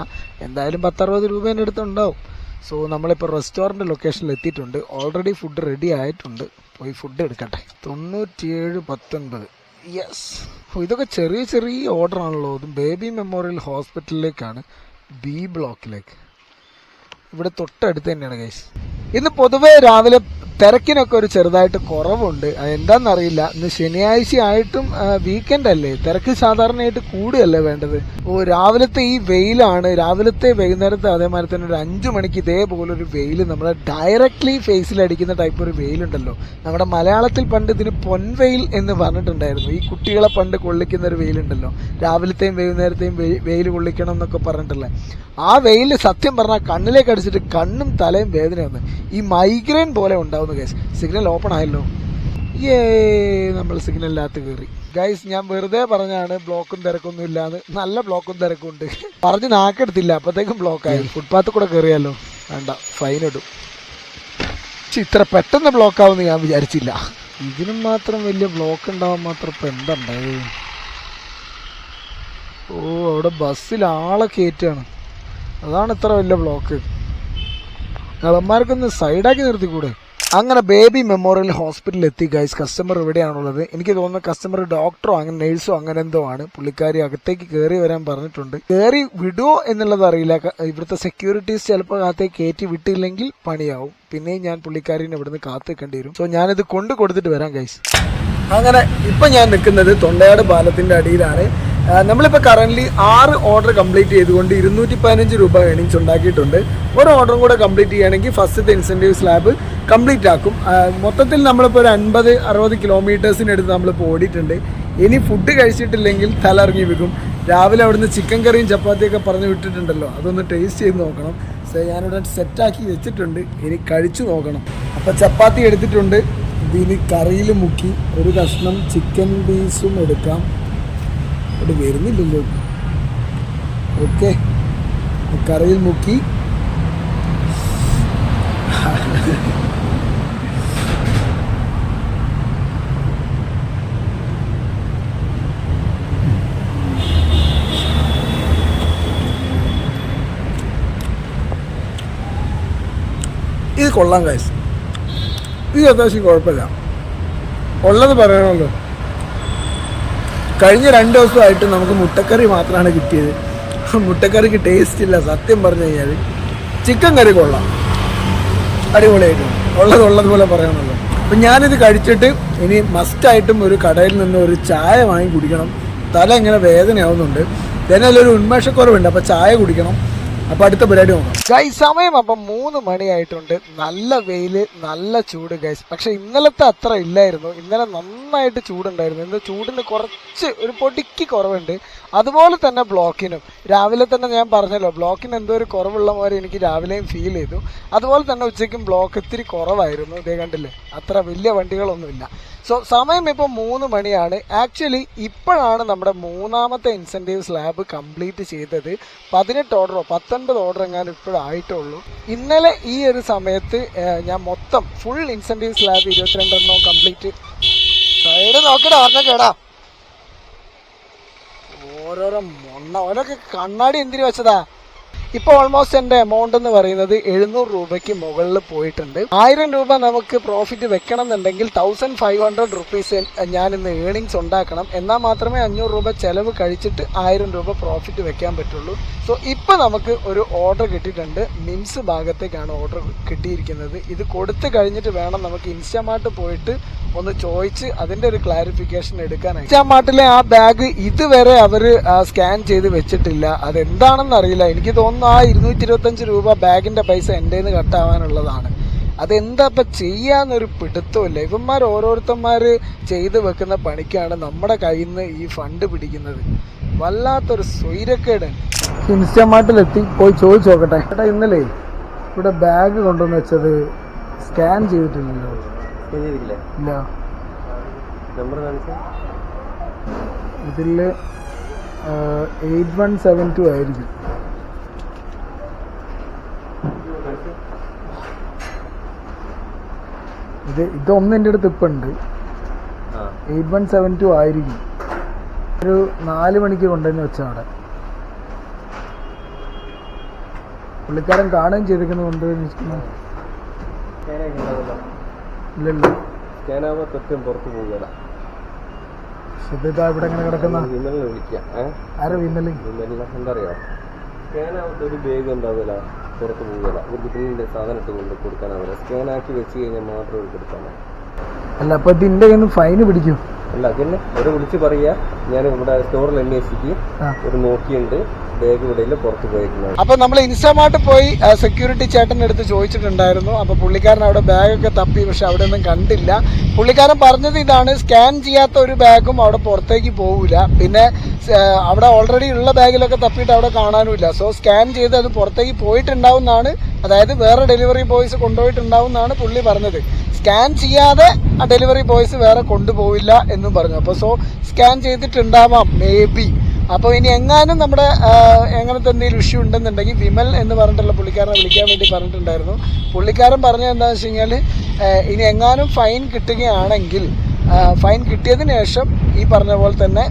എന്തായാലും പത്തറുപത് രൂപേന്റെ അടുത്തുണ്ടാവും. സോ നമ്മളിപ്പോൾ റെസ്റ്റോറന്റ് ലൊക്കേഷനിൽ എത്തിയിട്ടുണ്ട്. ഓൾറെഡി ഫുഡ് റെഡി ആയിട്ടുണ്ട്. പോയി ഫുഡ് എടുക്കട്ടെ. തൊണ്ണൂറ്റിയേഴ് പത്തൊൻപത്. യെസ് ഇതൊക്കെ ചെറിയ ചെറിയ ഓർഡർ ആണല്ലോ. ഇതും ബേബി മെമ്മോറിയൽ ഹോസ്പിറ്റലിലേക്കാണ് ബി ബ്ലോക്കിലേക്ക് ഇവിടെ തൊട്ടടുത്ത് തന്നെയാണ് ഗൈസ് ഇന്ന് പൊതുവേ രാവിലെ തിരക്കിനൊക്കെ ഒരു ചെറുതായിട്ട് കുറവുണ്ട്. എന്താണെന്നറിയില്ല ഇന്ന് ശനിയാഴ്ച ആയിട്ടും വീക്കെൻഡ് അല്ലേ? തിരക്ക് സാധാരണയായിട്ട് കൂടുകയല്ലേ വേണ്ടത്? ഓ രാവിലത്തെ ഈ വെയിലാണ്. രാവിലത്തെ വൈകുന്നേരത്തെ അതേമാതിരി തന്നെ ഒരു അഞ്ചു മണിക്ക് ഇതേപോലെ ഒരു വെയിൽ നമ്മുടെ ഡയറക്ട്ലി ഫേസിൽ അടിക്കുന്ന ടൈപ്പ് ഒരു വെയിലുണ്ടല്ലോ. നമ്മുടെ മലയാളത്തിൽ പണ്ട് ഇതിന് പൊൻവെയിൽ എന്ന് പറഞ്ഞിട്ടുണ്ടായിരുന്നു. ഈ കുട്ടികളെ പണ്ട് കൊള്ളിക്കുന്ന ഒരു വെയിലുണ്ടല്ലോ. രാവിലത്തെയും വൈകുന്നേരത്തെയും വെയിൽ കൊള്ളിക്കണം എന്നൊക്കെ പറഞ്ഞിട്ടുള്ളത് ആ വെയിൽ സത്യം പറഞ്ഞാൽ കണ്ണിലേക്ക് അടിച്ചിട്ട് കണ്ണും തലയും വേദന വന്ന് ഈ മൈഗ്രെയിൻ പോലെ ഉണ്ടാവുന്ന ഗൈസ് സിഗ്നൽ ഓപ്പൺ ആയല്ലോ. ഏ നമ്മൾ സിഗ്നലിനകത്ത് കയറി ഗൈസ് ഞാൻ വെറുതെ പറഞ്ഞാണ് ബ്ലോക്കും തിരക്കൊന്നും ഇല്ലാന്ന്. നല്ല ബ്ലോക്കും തിരക്കും ഉണ്ട് പറഞ്ഞ് നാക്കെടുത്തില്ല അപ്പത്തേക്കും ബ്ലോക്കായി ഫുട്പാത്ത് കൂടെ കയറിയാലോ വേണ്ട ഫൈൻ ഇടും. പക്ഷെ ഇത്ര പെട്ടെന്ന് ബ്ലോക്ക് ആവുമെന്ന് ഞാൻ വിചാരിച്ചില്ല. ഇതിനും മാത്രം വലിയ ബ്ലോക്ക് ഉണ്ടാവാൻ മാത്രം ഇപ്പം എന്താ ഓ അവിടെ ബസ്സിൽ ആളെ കയറ്റാണ് അതാണ് ഇത്ര വലിയ ബ്ലോക്ക് കളന്മാർക്കൊന്ന് സൈഡാക്കി നിർത്തിക്കൂടെ? അങ്ങനെ ബേബി മെമ്മോറിയൽ ഹോസ്പിറ്റലിൽ എത്തി ഗൈസ് കസ്റ്റമർ എവിടെയാണുള്ളത്? എനിക്ക് തോന്നുന്നു കസ്റ്റമർ ഡോക്ടറോ അങ്ങനെ നേഴ്സോ അങ്ങനെ എന്തോ ആണ്. പുള്ളിക്കാരി അകത്തേക്ക് കയറി വരാൻ പറഞ്ഞിട്ടുണ്ട്. കയറി വിടുവോ എന്നുള്ളത് അറിയില്ല. ഇവിടുത്തെ സെക്യൂരിറ്റീസ് ചിലപ്പോൾ അകത്തേക്ക് കയറ്റി വിട്ടില്ലെങ്കിൽ പണിയാവും. പിന്നെയും ഞാൻ പുള്ളിക്കാരിനെ ഇവിടുന്ന് കാത്തു നിൽക്കേണ്ടി വരും. സോ ഞാനിത് കൊണ്ട് കൊടുത്തിട്ട് വരാം ഗൈസ് അങ്ങനെ ഇപ്പൊ ഞാൻ നിൽക്കുന്നത് തൊണ്ടയാട് പാലത്തിന്റെ അടിയിലാണ്. ആ, കറന്റ്ലി ആറ് ഓർഡർ കംപ്ലീറ്റ് ചെയ്തുകൊണ്ട് ഇരുന്നൂറ്റി പതിനഞ്ച് രൂപ ഏണിങ്സ് ഉണ്ടാക്കിയിട്ടുണ്ട്. ഒരു ഓർഡറും കൂടെ കംപ്ലീറ്റ് ചെയ്യുകയാണെങ്കിൽ ഫസ്റ്റത്തെ ഇൻസെന്റീവ് സ്ലാബ് കംപ്ലീറ്റ് ആക്കും. മൊത്തത്തിൽ നമ്മളിപ്പോൾ ഒരു അൻപത് അറുപത് കിലോമീറ്റേഴ്സിനടുത്ത് നമ്മളിപ്പോൾ ഓടിയിട്ടുണ്ട്. ഇനി ഫുഡ് കഴിച്ചിട്ടില്ലെങ്കിൽ തലയിറങ്ങി വെക്കും രാവിലെ അവിടുന്ന് ചിക്കൻ കറിയും ചപ്പാത്തിയൊക്കെ പറഞ്ഞ് വിട്ടിട്ടുണ്ടല്ലോ. അതൊന്ന് ടേസ്റ്റ് ചെയ്ത് നോക്കണം. സോ ഞാനിവിടെ സെറ്റാക്കി വെച്ചിട്ടുണ്ട്. ഇനി കഴിച്ചു നോക്കണം. അപ്പോൾ ചപ്പാത്തി എടുത്തിട്ടുണ്ട്. ഇതിന് കറിയിൽ മുക്കി. ഒരു കഷ്ണം ചിക്കൻ പീസും എടുക്കാം. ഇവിടെ വരുന്നില്ലല്ലോ. ഓക്കെ. കറിയിൽ മുക്കി. ഇത് കൊള്ളാം കാശ് ഇത് അത്യാവശ്യം കുഴപ്പമില്ല. ഉള്ളത് പറയണമല്ലോ. കഴിഞ്ഞ രണ്ട് ദിവസമായിട്ട് നമുക്ക് മുട്ടക്കറി മാത്രമാണ് കിട്ടിയത്. മുട്ടക്കറിക്ക് ടേസ്റ്റ് ഇല്ല സത്യം പറഞ്ഞു കഴിഞ്ഞാൽ ചിക്കൻ കറി കൊള്ളാം. അടിപൊളിയായിട്ട്. ഉള്ളത് ഉള്ളതുപോലെ പറയണമല്ലോ അപ്പം ഞാനിത് കഴിച്ചിട്ട് ഇനി മസ്റ്റായിട്ടും ഒരു കടയിൽ നിന്ന് ഒരു ചായ വാങ്ങി കുടിക്കണം. തല ഇങ്ങനെ വേദനയാവുന്നുണ്ട്. ഇതിനെല്ലാം ഒരു ഉന്മേഷക്കുറവുണ്ട്. അപ്പോൾ ചായ കുടിക്കണം. അപ്പം അടുത്ത പരിപാടി നോക്കാം. സമയം അപ്പൊ മൂന്ന് മണിയായിട്ടുണ്ട്. നല്ല വെയിൽ നല്ല ചൂട് ഗൈസ് പക്ഷെ ഇന്നലത്തെ അത്ര ഇല്ലായിരുന്നു. ഇന്നലെ നന്നായിട്ട് ചൂടുണ്ടായിരുന്നു. ഇന്ന് ചൂടിന് കുറച്ച് ഒരു പൊടിക്ക് കുറവുണ്ട്. അതുപോലെ തന്നെ ബ്ലോക്കിനും. രാവിലെ തന്നെ ഞാൻ പറഞ്ഞല്ലോ ബ്ലോക്കിന് എന്തോ ഒരു കുറവുള്ള പോലെ എനിക്ക് രാവിലെയും ഫീൽ ചെയ്തു. അതുപോലെ തന്നെ ഉച്ചയ്ക്കും ബ്ലോക്ക് ഇത്തിരി കുറവായിരുന്നു. ഇതേ കണ്ടില്ലേ? അത്ര വലിയ വണ്ടികളൊന്നുമില്ല. സോ സമയം ഇപ്പോൾ മൂന്ന് മണിയാണ്. ആക്ച്വലി ഇപ്പോഴാണ് നമ്മുടെ മൂന്നാമത്തെ ഇൻസെന്റീവ് സ്ലാബ് കംപ്ലീറ്റ് ചെയ്തത്. പതിനെട്ട് ഓർഡറോ പത്തൊൻപത് ഓർഡർ എങ്ങാനും ഇപ്പോഴായിട്ടുള്ളൂ ഇന്നലെ ഈ ഒരു സമയത്ത് ഞാൻ മൊത്തം ഫുൾ ഇൻസെന്റീവ് സ്ലാബ് ഇരുപത്തിരണ്ടെണ്ണോ കംപ്ലീറ്റ് സൈഡ് നോക്കടാ പറഞ്ഞ കേടാ ഓരോരോ മൊണ്ണ ഓരോ കണ്ണാടി എന്തിനു വെച്ചതാ? ഇപ്പൊ ഓൾമോസ്റ്റ് എന്റെ എമൗണ്ട് എന്ന് പറയുന്നത് എഴുന്നൂറ് രൂപയ്ക്ക് മുകളിൽ പോയിട്ടുണ്ട്. ആയിരം രൂപ നമുക്ക് പ്രോഫിറ്റ് വെക്കണം എന്നുണ്ടെങ്കിൽ തൗസൻഡ് ഫൈവ് ഹൺഡ്രഡ് റുപ്പീസ് ഞാൻ ഇന്ന് ഏണിങ്സ് ഉണ്ടാക്കണം. എന്നാൽ മാത്രമേ അഞ്ഞൂറ് രൂപ ചെലവ് കഴിച്ചിട്ട് ആയിരം രൂപ പ്രോഫിറ്റ് വെക്കാൻ പറ്റുള്ളൂ. സോ ഇപ്പൊ നമുക്ക് ഒരു ഓർഡർ കിട്ടിയിട്ടുണ്ട്. മിംസ് ഭാഗത്തേക്കാണ് ഓർഡർ കിട്ടിയിരിക്കുന്നത്. ഇത് കൊടുത്തു കഴിഞ്ഞിട്ട് വേണം നമുക്ക് ഇൻസ്റ്റാമാർട്ട് പോയിട്ട് ഒന്ന് ചോദിച്ച് അതിന്റെ ഒരു ക്ലാരിഫിക്കേഷൻ എടുക്കാനായി ഇൻസ്റ്റാമാർട്ടിലെ ആ ബാഗ് ഇതുവരെ അവർ സ്കാൻ ചെയ്ത് വെച്ചിട്ടില്ല. അതെന്താണെന്ന് അറിയില്ല. എനിക്ക് തോന്നുന്നു ആ ഇരുന്നൂറ്റി ഇരുപത്തഞ്ച് രൂപ ബാഗിന്റെ പൈസ എന്റെ നിന്ന് കട്ടാവാനുള്ളതാണ്. അതെന്താ ഇപ്പൊ ചെയ്യാന്നൊരു പിടുത്തമില്ല ഇവന്മാർ ഓരോരുത്തന്മാര് ചെയ്ത് വെക്കുന്ന പണിക്കാണ് നമ്മുടെ കയ്യിൽ നിന്ന് ഈ ഫണ്ട് പിടിക്കുന്നത്. വല്ലാത്തൊരു സ്വൈരക്കേട്. ഇൻസ്റ്റമാർട്ടിലെത്തി പോയി ചോദിച്ചു നോക്കട്ടെ. ചേട്ടാ ഇന്നലെ ഇവിടെ ബാഗ് കൊണ്ടുവന്ന് വെച്ചത് സ്കാൻ ചെയ്തിട്ടില്ലല്ലോ. ഇല്ല. നമ്പർ കാണിച്ചാ ഇതിൽ എയ്റ്റ് വൺ സെവൻ ടു ആയിരിക്കും. ഇത് ഇതൊന്നും എന്റെ അടുത്ത് ഇപ്പം ഉണ്ട്. എയ്റ്റ് വൺ സെവൻ ടു ആയിരിക്കും. ഒരു നാല് മണിക്ക് കൊണ്ടുവന്ന് വെച്ചാൽ അവിടെ. പുള്ളിക്കാരൻ കാണുകയും ചെയ്തിരിക്കുന്നു കൊണ്ട് ഇല്ലല്ലോ ഇവിടെ എങ്ങനെ കിടക്കുന്ന. വിമലിനെ വിളിക്കാം. ആരോ വിമലിനെ എന്താ അറിയോ സ്കാനാവാത്ത ഒരു ബാഗ് ഉണ്ടാവില്ല പുറത്ത് പോവുകയില്ല. ഒരു ഇതിന്റെ സാധനം ഇട്ട് കൊണ്ട് കൊടുക്കാനാവില്ല സ്കാനാക്കി വെച്ച് കഴിഞ്ഞാൽ മാത്രം ഒരു കൊടുക്കാൻ അല്ല അപ്പൊ ഇതിന്റെ ഫൈന് പിടിക്കും. അല്ല പിന്നെ അവരെ വിളിച്ച് പറയുക ഞാൻ ഇവിടെ സ്റ്റോറിൽ അന്വേഷിക്കും. ഒരു നോക്കിയുണ്ട്. ബാഗ് ഇവിടെ പുറത്ത് പോയിരിക്കുന്നത് അപ്പൊ നമ്മൾ ഇൻസ്റ്റാമാർട്ട് പോയി സെക്യൂരിറ്റി ചേട്ടന്റെ അടുത്ത് ചോദിച്ചിട്ടുണ്ടായിരുന്നു. അപ്പൊ പുള്ളിക്കാരൻ അവിടെ ബാഗൊക്കെ തപ്പി പക്ഷെ അവിടെ ഒന്നും കണ്ടില്ല. പുള്ളിക്കാരൻ പറഞ്ഞത് ഇതാണ് സ്കാൻ ചെയ്യാത്ത ഒരു ബാഗും അവിടെ പുറത്തേക്ക് പോവില്ല പിന്നെ അവിടെ ഓൾറെഡി ഉള്ള ബാഗിലൊക്കെ തപ്പിയിട്ട് അവിടെ കാണാനുമില്ല. സോ സ്കാൻ ചെയ്ത് അത് പുറത്തേക്ക് പോയിട്ടുണ്ടാവും എന്നാണ് അതായത് വേറെ ഡെലിവറി ബോയ്സ് കൊണ്ടുപോയിട്ടുണ്ടാവും എന്നാണ് പുള്ളി പറഞ്ഞത്. സ്കാൻ ചെയ്യാതെ ആ ഡെലിവറി ബോയ്സ് വേറെ കൊണ്ടുപോയില്ല എന്നും പറഞ്ഞു. അപ്പോൾ സോ സ്കാൻ ചെയ്തിട്ടുണ്ടാവാം മേ ബി അപ്പോൾ ഇനി എങ്ങാനും നമ്മുടെ എങ്ങനത്തെ എന്തെങ്കിലും ഇഷ്യൂ ഉണ്ടെന്നുണ്ടെങ്കിൽ വിമൽ എന്ന് പറഞ്ഞിട്ടുള്ള പുള്ളിക്കാരനെ വിളിക്കാൻ വേണ്ടി പറഞ്ഞിട്ടുണ്ടായിരുന്നു. പുള്ളിക്കാരൻ പറഞ്ഞത് എന്താണെന്ന് വെച്ച് കഴിഞ്ഞാൽ ഇനി എങ്ങാനും ഫൈൻ കിട്ടുകയാണെങ്കിൽ ഫൈൻ കിട്ടിയതിന് ശേഷം ഈ പറഞ്ഞ പോലെ തന്നെ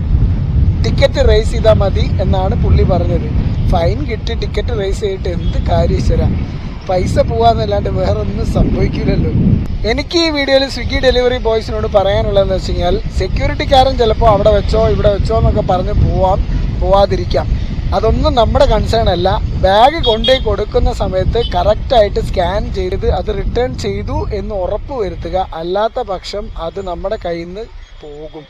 ടിക്കറ്റ് റേസ് ചെയ്താൽ മതി എന്നാണ് പുള്ളി പറഞ്ഞത്. ഫൈൻ കിട്ടി ടിക്കറ്റ് റേസ് ചെയ്തിട്ട് എന്ത് കാര്യം ഈശ്വര? പൈസ പോവാന്നല്ലാണ്ട് വേറെ ഒന്നും സംഭവിക്കില്ലല്ലോ എനിക്ക് ഈ വീഡിയോയിൽ സ്വിഗ്ഗി ഡെലിവറി ബോയ്സിനോട് പറയാനുള്ളതെന്ന് വെച്ച് കഴിഞ്ഞാൽ സെക്യൂരിറ്റിക്കാരൻ ചിലപ്പോൾ അവിടെ വെച്ചോ ഇവിടെ വെച്ചോ എന്നൊക്കെ പറഞ്ഞ് പോവാം പോവാതിരിക്കാം. അതൊന്നും നമ്മുടെ കൺസേൺ അല്ല. ബാഗ് കൊണ്ടുപോയി കൊടുക്കുന്ന സമയത്ത് കറക്റ്റായിട്ട് സ്കാൻ ചെയ്ത് അത് റിട്ടേൺ ചെയ്തു എന്ന് ഉറപ്പ് വരുത്തുക. അല്ലാത്ത പക്ഷം അത് നമ്മുടെ കയ്യിൽ നിന്ന് പോകും.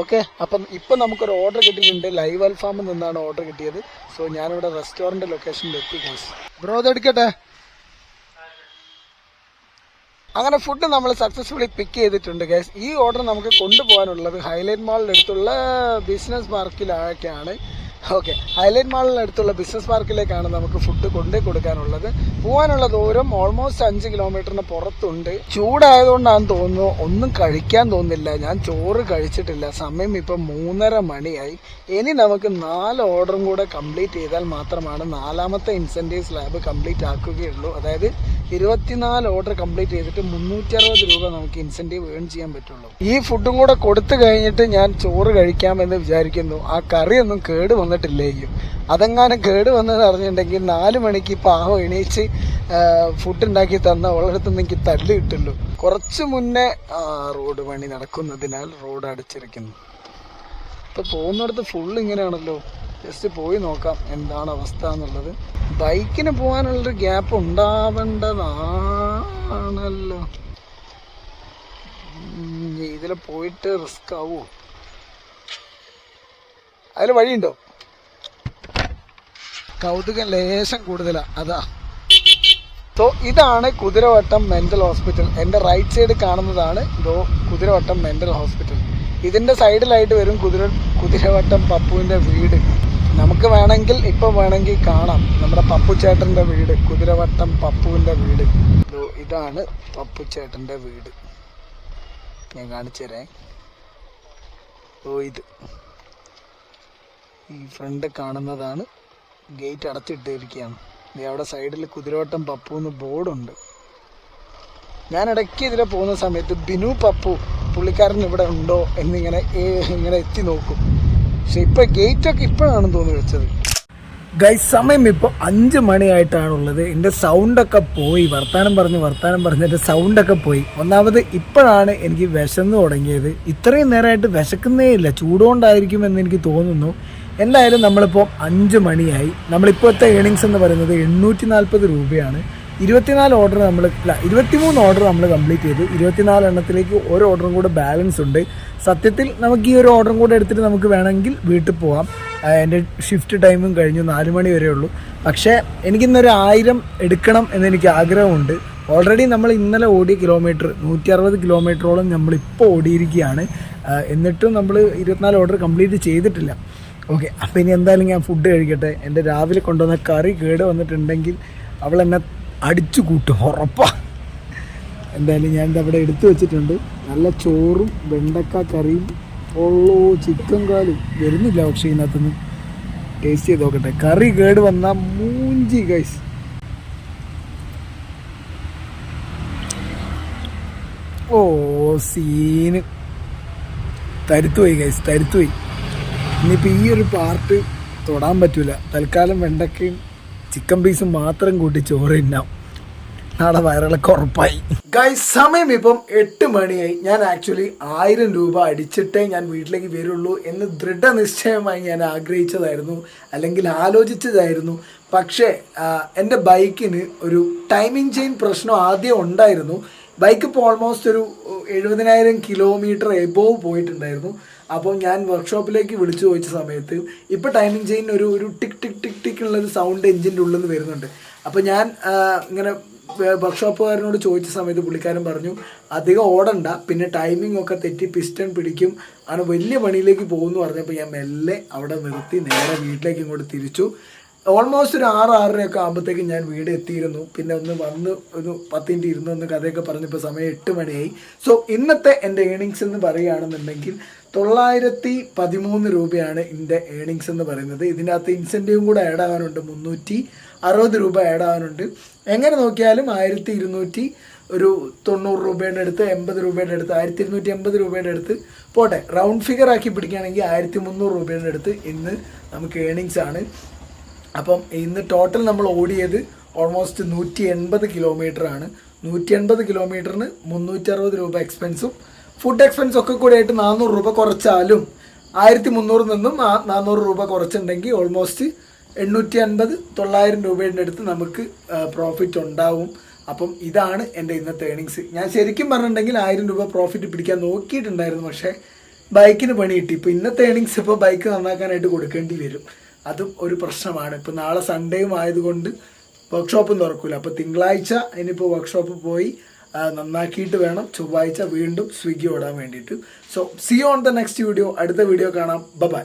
ഓക്കെ അപ്പം ഇപ്പം നമുക്കൊരു ഓർഡർ കിട്ടിയിട്ടുണ്ട്. ലൈവ് അൽഫാമിൽ നിന്നാണ് ഓർഡർ കിട്ടിയത്. സോ ഞാനിവിടെ റെസ്റ്റോറന്റ് ലൊക്കേഷനിൽ എത്തി ബ്രോ അതെടുക്കട്ടെ അങ്ങനെ ഫുഡ് നമ്മൾ സക്സസ്ഫുള്ളി പിക്ക് ചെയ്തിട്ടുണ്ട് ഗൈസ് ഈ ഓർഡർ നമുക്ക് കൊണ്ടുപോകാനുള്ളത് ഹൈലൈറ്റ് മാളിന്റെ അടുത്തുള്ള ബിസിനസ് പാർക്കിലൊക്കെയാണ് ഓക്കെ. ഹൈലൈറ്റ് മാളിനടുത്തുള്ള ബിസിനസ് പാർക്കിലേക്കാണ് നമുക്ക് ഫുഡ് കൊണ്ടേ കൊടുക്കാനുള്ളത്. പോകാനുള്ള ദൂരം ഓൾമോസ്റ്റ് അഞ്ച് കിലോമീറ്ററിന് പുറത്തുണ്ട്. ചൂടായതുകൊണ്ടാണെന്ന് തോന്നുന്നു. ഒന്നും കഴിക്കാൻ തോന്നില്ല ഞാൻ ചോറ് കഴിച്ചിട്ടില്ല. സമയം ഇപ്പം മൂന്നര മണിയായി. ഇനി നമുക്ക് നാല് ഓർഡറും കൂടെ കംപ്ലീറ്റ് ചെയ്താൽ മാത്രമാണ് നാലാമത്തെ ഇൻസെന്റീവ് സ്ലാബ് കംപ്ലീറ്റ് ആക്കുകയുള്ളൂ. അതായത് ഇരുപത്തിനാല് ഓർഡർ കംപ്ലീറ്റ് ചെയ്തിട്ട് മുന്നൂറ്റി അറുപത് രൂപ നമുക്ക് ഇൻസെന്റീവ് ഏൺ ചെയ്യാൻ പറ്റുള്ളൂ. ഈ ഫുഡും കൂടെ കൊടുത്തു കഴിഞ്ഞിട്ട് ഞാൻ ചോറ് കഴിക്കാമെന്ന് വിചാരിക്കുന്നു. ആ കറിയൊന്നും കേട് വന്നിട്ടില്ലേക്കും അതെങ്ങാനും കേട് വന്നെന്ന് അറിഞ്ഞിട്ടുണ്ടെങ്കിൽ നാല് മണിക്ക് പാവം എണീച്ച് ഫുഡ് ഉണ്ടാക്കി തന്ന ഉള്ളിടത്തുനിന്ന് എനിക്ക് തല്ല് കിട്ടുള്ളൂ. കുറച്ച് മുന്നേ റോഡ് പണി നടക്കുന്നതിനാൽ റോഡ് അടച്ചിരിക്കുന്നു. ഇപ്പൊ പോകുന്നിടത്ത് ഫുൾ ഇങ്ങനെയാണല്ലോ. ജസ്റ്റ് പോയി നോക്കാം എന്താണ് അവസ്ഥ എന്നുള്ളത്. ബൈക്കിന് പോകാനുള്ളൊരു ഗ്യാപ്പ് ഉണ്ടാവേണ്ടതാണല്ലോ. ഇതിൽ പോയിട്ട് റിസ്ക് ആവോ? അതിൽ വഴിയുണ്ടോ? കൗതുകം ലേശം കൂടുതലാണ് അതാ. സോ ഇതാണ് കുതിരവട്ടം മെന്റൽ ഹോസ്പിറ്റൽ. എന്റെ റൈറ്റ് സൈഡ് കാണുന്നതാണ് ഇതോ കുതിരവട്ടം മെന്റൽ ഹോസ്പിറ്റൽ. ഇതിന്റെ സൈഡിലായിട്ട് വരും കുതിര കുതിരവട്ടം പപ്പുവിന്റെ വീട്. നമുക്ക് വേണമെങ്കിൽ ഇപ്പം വേണമെങ്കിൽ കാണാം നമ്മുടെ പപ്പു ചേട്ടന്റെ വീട് കുതിരവട്ടം പപ്പുവിന്റെ വീട്. ഇതോ ഇതാണ് പപ്പു ചേട്ടന്റെ വീട്. ഞാൻ കാണിച്ചു തരാം. ഓ ഇത്. ഈ ഫ്രണ്ട് കാണുന്നതാണ് ഗേറ്റ് അടച്ചിട്ടിരിക്കുകയാണ്. ദേ അവിടെ സൈഡിൽ കുതിരവട്ടം പപ്പു എന്ന് ബോർഡുണ്ട് ഞാൻ ഇടയ്ക്ക് ഇതിലെ പോകുന്ന സമയത്ത് ബിനു പപ്പു പുള്ളിക്കാരൻ ഇവിടെ ഉണ്ടോ എന്നിങ്ങനെ ഇങ്ങനെ എത്തി നോക്കും. പക്ഷെ ഗേറ്റ് ഒക്കെ ഇപ്പോഴാണ് തോന്നി വെച്ചത്. ഗൈസ് സമയം ഇപ്പോൾ അഞ്ച് മണിയായിട്ടാണുള്ളത്. എന്റെ സൗണ്ടൊക്കെ പോയി. വർത്താനം പറഞ്ഞ് വർത്താനം പറഞ്ഞ്. എന്റെ സൗണ്ടൊക്കെ പോയി. ഒന്നാമത് ഇപ്പോഴാണ് എനിക്ക് വിശന്ന് തുടങ്ങിയത്. ഇത്രയും നേരമായിട്ട് വിശക്കുന്നേ ഇല്ല ചൂടുകൊണ്ടായിരിക്കും എന്ന് എനിക്ക് തോന്നുന്നു. എന്തായാലും നമ്മളിപ്പോൾ അഞ്ച് മണിയായി. നമ്മളിപ്പോഴത്തെ ഏണിങ്സ് എന്ന് പറയുന്നത് എണ്ണൂറ്റി നാൽപ്പത് രൂപയാണ്. ഇരുപത്തിനാല് ഓർഡർ നമ്മൾ അല്ല ഇരുപത്തിമൂന്ന് ഓർഡർ നമ്മൾ കംപ്ലീറ്റ് ചെയ്തു. ഇരുപത്തിനാല് എണ്ണത്തിലേക്ക് ഒരു ഓർഡറും കൂടെ ബാലൻസ് ഉണ്ട്. സത്യത്തിൽ നമുക്ക് ഈ ഒരു ഓർഡറും കൂടെ എടുത്തിട്ട് നമുക്ക് വേണമെങ്കിൽ വീട്ടിൽ പോവാം. എന്റെ ഷിഫ്റ്റ് ടൈമും കഴിഞ്ഞു നാല് മണി വരെ ഉള്ളൂ. പക്ഷേ എനിക്കിന്നൊരു ആയിരം എടുക്കണം എന്നെനിക്ക് ആഗ്രഹമുണ്ട്. ഓൾറെഡി നമ്മൾ ഇന്നലെ ഓടിയ കിലോമീറ്റർ നൂറ്റി അറുപത് കിലോമീറ്ററോളം നമ്മളിപ്പോൾ ഓടിയിരിക്കുകയാണ്. എന്നിട്ടും നമ്മൾ ഇരുപത്തിനാല് ഓർഡർ കംപ്ലീറ്റ് ചെയ്തിട്ടില്ല. ഓക്കെ അപ്പം ഇനി എന്തായാലും ഞാൻ ഫുഡ് കഴിക്കട്ടെ. എന്റെ രാവിലെ കൊണ്ടുവന്ന കറി കേട് വന്നിട്ടുണ്ടെങ്കിൽ അവൾ എന്നെ അടിച്ചു കൂട്ടും ഉറപ്പാണ് എന്തായാലും ഞാൻ അവിടെ എടുത്തു വെച്ചിട്ടുണ്ട്. നല്ല ചോറും വെണ്ടക്ക കറിയും. ഉള്ളോ ചിക്കൻ കാലും. വരുന്നില്ല പക്ഷേ ഇതിനകത്തുനിന്ന്. ടേസ്റ്റ് ചെയ്ത് നോക്കട്ടെ. കറി കേട് വന്ന മൂഞ്ചി ഗൈസ് ഓ സീന് തരുത്തുപോയി ഗൈസ് തരുത്തുപോയി. ഇനിയിപ്പോൾ ഈ ഒരു പാർട്ട് തൊടാൻ പറ്റൂല. തൽക്കാലം വെണ്ടക്കയും ചിക്കൻ പീസും മാത്രം കൂട്ടി ചോറ് തിന്നാം. നാളെ വയറിളക്കം ഉറപ്പായി. ഗൈസ് സമയം ഇപ്പം എട്ട് മണിയായി. ഞാൻ ആക്ച്വലി ആയിരം രൂപ അടിച്ചിട്ടേ ഞാൻ വീട്ടിലേക്ക് വരുള്ളൂ എന്ന് ദൃഢനിശ്ചയമായി ഞാൻ ആഗ്രഹിച്ചതായിരുന്നു. അല്ലെങ്കിൽ ആലോചിച്ചതായിരുന്നു. പക്ഷേ എന്റെ ബൈക്കിന് ഒരു ടൈമിംഗ് ചെയിൻ പ്രശ്നം ആദ്യം ഉണ്ടായിരുന്നു. ബൈക്ക് ഇപ്പോൾ ഓൾമോസ്റ്റ് ഒരു എഴുപതിനായിരം കിലോമീറ്റർ എബോവ് പോയിട്ടുണ്ടായിരുന്നു. അപ്പോൾ ഞാൻ വർക്ക്ഷോപ്പിലേക്ക് വിളിച്ചു ചോദിച്ച സമയത്ത് ഇപ്പോൾ ടൈമിംഗ് ചെയിൻ ഒരു ഒരു ടിക് ടിക് ടിക് ടിക് ഉള്ളൊരു സൗണ്ട് എഞ്ചിന്റെ ഉള്ളിൽ നിന്ന് വരുന്നുണ്ട്. അപ്പോൾ ഞാൻ ഇങ്ങനെ വർക്ക്ഷോപ്പുകാരനോട് ചോദിച്ച സമയത്ത് പുള്ളിക്കാരൻ പറഞ്ഞു അധികം ഓടണ്ട പിന്നെ ടൈമിംഗ് ഒക്കെ തെറ്റി പിസ്റ്റൺ പിടിക്കും ആണ് വലിയ പണിയിലേക്ക് പോകുമെന്ന് പറഞ്ഞപ്പോൾ ഞാൻ മെല്ലെ അവിടെ നിർത്തി നേരെ വീട്ടിലേക്ക് ഇങ്ങോട്ട് തിരിച്ചു. ഓൾമോസ്റ്റ് ഒരു ആറ് ആറരയൊക്കെ ആകുമ്പോഴത്തേക്കും ഞാൻ വീട് എത്തിയിരുന്നു. പിന്നെ ഒന്ന് വന്ന് ഒരു പത്തിന്റെ ഇരുന്ന് ഒന്ന് കഥയൊക്കെ പറഞ്ഞപ്പോൾ സമയം എട്ട് മണിയായി. സോ ഇന്നത്തെ എന്റെ ഏണിങ്സ് എന്ന് പറയുകയാണെന്നുണ്ടെങ്കിൽ തൊള്ളായിരത്തി പതിമൂന്ന് രൂപയാണ് ഇതിന്റെ ഏണിങ്സ് എന്ന് പറയുന്നത്. ഇതിനകത്ത് ഇൻസെന്റീവും കൂടെ ആഡ് ആവാനുണ്ട് മുന്നൂറ്റി അറുപത് രൂപ ആഡ് ആവാനുണ്ട്. എങ്ങനെ നോക്കിയാലും ആയിരത്തി ഇരുന്നൂറ്റി ഒരു തൊണ്ണൂറ് രൂപയുടെ അടുത്ത് എൺപത് രൂപയുടെ അടുത്ത് ആയിരത്തി ഇരുന്നൂറ്റി എൺപത് രൂപയുടെ അടുത്ത് പോട്ടെ റൗണ്ട് ഫിഗർ ആക്കി പിടിക്കുകയാണെങ്കിൽ ആയിരത്തി മുന്നൂറ് രൂപയുടെ അടുത്ത് ഇന്ന് നമുക്ക് ഏണിങ്സ് ആണ്. അപ്പം ഇന്ന് ടോട്ടൽ നമ്മൾ ഓടിയത് ഓൾമോസ്റ്റ് നൂറ്റി എൺപത് കിലോമീറ്റർ ആണ്. നൂറ്റി എൺപത് കിലോമീറ്ററിന് മുന്നൂറ്റി അറുപത് രൂപ എക്സ്പെൻസും ഫുഡ് എക്സ്പെൻസ് ഒക്കെ കൂടി ആയിട്ട് നാനൂറ് രൂപ കുറച്ചാലും ആയിരത്തി മുന്നൂറിൽ നിന്നും നാനൂറ് രൂപ കുറച്ചുണ്ടെങ്കിൽ ഓൾമോസ്റ്റ് എണ്ണൂറ്റി അൻപത് തൊള്ളായിരം രൂപയുടെ അടുത്ത് നമുക്ക് പ്രോഫിറ്റ് ഉണ്ടാവും. അപ്പം ഇതാണ് എന്റെ ഇന്നത്തെ ഏണിങ്സ് ഞാൻ ശരിക്കും പറഞ്ഞിട്ടുണ്ടെങ്കിൽ ആയിരം രൂപ പ്രോഫിറ്റ് പിടിക്കാൻ നോക്കിയിട്ടുണ്ടായിരുന്നു. പക്ഷേ ബൈക്കിന് പണി കിട്ടി. ഇപ്പോൾ ഇന്നത്തെ ഏണിങ്സ് ഇപ്പോൾ ബൈക്ക് നന്നാക്കാനായിട്ട് കൊടുക്കേണ്ടി വരും. അതും ഒരു പ്രശ്നമാണ്. ഇപ്പോൾ നാളെ സൺഡേയും ആയതുകൊണ്ട് വർക്ക്ഷോപ്പും തുറക്കില്ല അപ്പോൾ തിങ്കളാഴ്ച ഇനിയിപ്പോൾ വർക്ക്ഷോപ്പ് പോയി നന്നാക്കിയിട്ട് വേണം ചൊവ്വാഴ്ച വീണ്ടും സ്വിഗ്ഗി ഓടാൻ വേണ്ടിയിട്ട്. So see on the next video അടുത്ത വീഡിയോ കാണാം. ബൈ